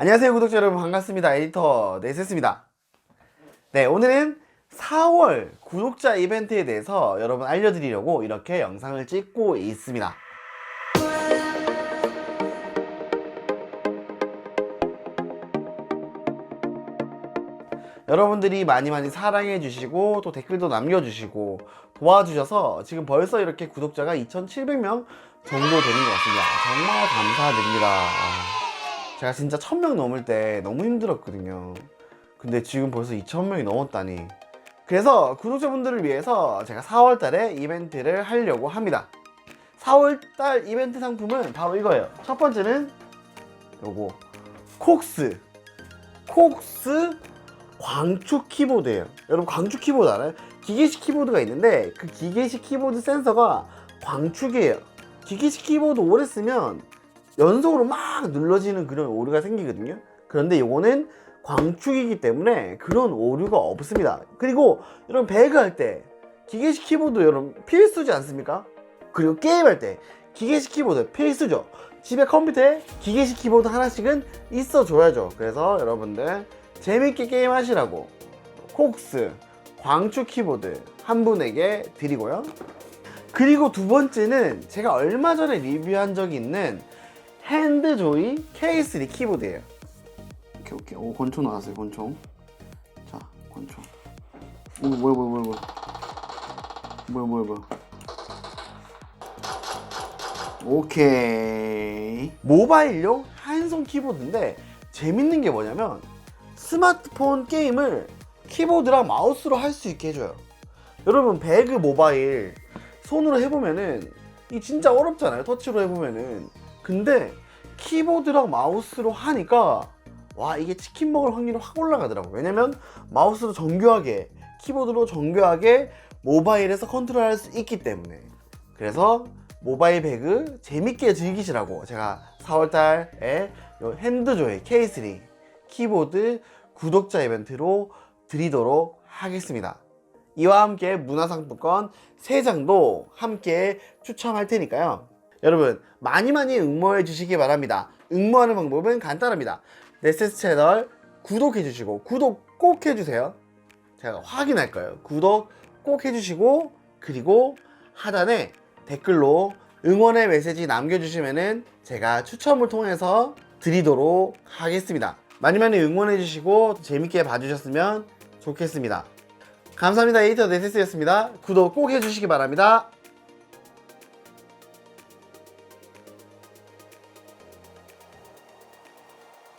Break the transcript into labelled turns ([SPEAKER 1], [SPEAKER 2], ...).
[SPEAKER 1] 안녕하세요 구독자 여러분. 반갑습니다. 에디터. 네세스입니다. 네 오늘은 4월 구독자 이벤트에 대해서 여러분 알려드리려고 이렇게 영상을 찍고 있습니다. 여러분들이 많이 많이 사랑해 주시고 또 댓글도 남겨주시고 도와주셔서 지금 벌써 이렇게 구독자가 2,700명 정도 되는 것 같습니다. 정말 감사드립니다. 아, 제가 진짜 1000명 넘을 때 너무 힘들었거든요. 근데 지금 벌써 2,000명이 넘었다니. 그래서 구독자분들을 위해서 제가 4월 달에 이벤트를 하려고 합니다. 4월 달 이벤트 상품은 바로 이거예요. 첫 번째는 요거 콕스 콕스 광축 키보드예요. 여러분 광축 키보드 알아요? 기계식 키보드가 있는데 그 기계식 키보드 센서가 광축이에요. 기계식 키보드 오래 쓰면 연속으로 막 눌러지는 그런 오류가 생기거든요. 그런데 요거는 광축이기 때문에 그런 오류가 없습니다. 그리고 여러분 배그 할 때 기계식 키보드 여러분 필수지 않습니까? 그리고 게임 할 때 기계식 키보드 필수죠. 집에 컴퓨터에 기계식 키보드 하나씩은 있어 줘야죠. 그래서 여러분들 재밌게 게임 하시라고 콕스 광축 키보드 한 분에게 드리고요. 그리고 두 번째는 제가 얼마 전에 리뷰한 적이 있는 핸드조이 K3 키보드예요. 오케이 오케이. 오 권총 나왔어요 권총. 자 권총. 오 뭐야 뭐야 뭐야 뭐야. 뭐야 뭐야 뭐야. 오케이. 모바일용 한손 키보드인데 재밌는 게 뭐냐면 스마트폰 게임을 키보드랑 마우스로 할 수 있게 해줘요. 여러분 배그 모바일 손으로 해보면은 이 진짜 어렵잖아요. 터치로 해보면은. 근데 키보드랑 마우스로 하니까 와 이게 치킨 먹을 확률이 확 올라가더라고. 왜냐면 마우스로 정교하게 키보드로 정교하게 모바일에서 컨트롤할 수 있기 때문에. 그래서 모바일 배그 재밌게 즐기시라고 제가 4월달에 요 핸드조이 K3 키보드 구독자 이벤트로 드리도록 하겠습니다. 이와 함께 문화상품권 3장도 함께 추첨할 테니까요. 여러분 많이 많이 응모해 주시기 바랍니다. 응모하는 방법은 간단합니다. 네세스 채널 구독해 주시고 구독 꼭 해주세요. 제가 확인할 거예요. 구독 꼭 해주시고 그리고 하단에 댓글로 응원의 메시지 남겨주시면은 제가 추첨을 통해서 드리도록 하겠습니다. 많이 많이 응원해 주시고 재밌게 봐주셨으면 좋겠습니다. 감사합니다. 에이터 네세스였습니다. 구독 꼭 해주시기 바랍니다.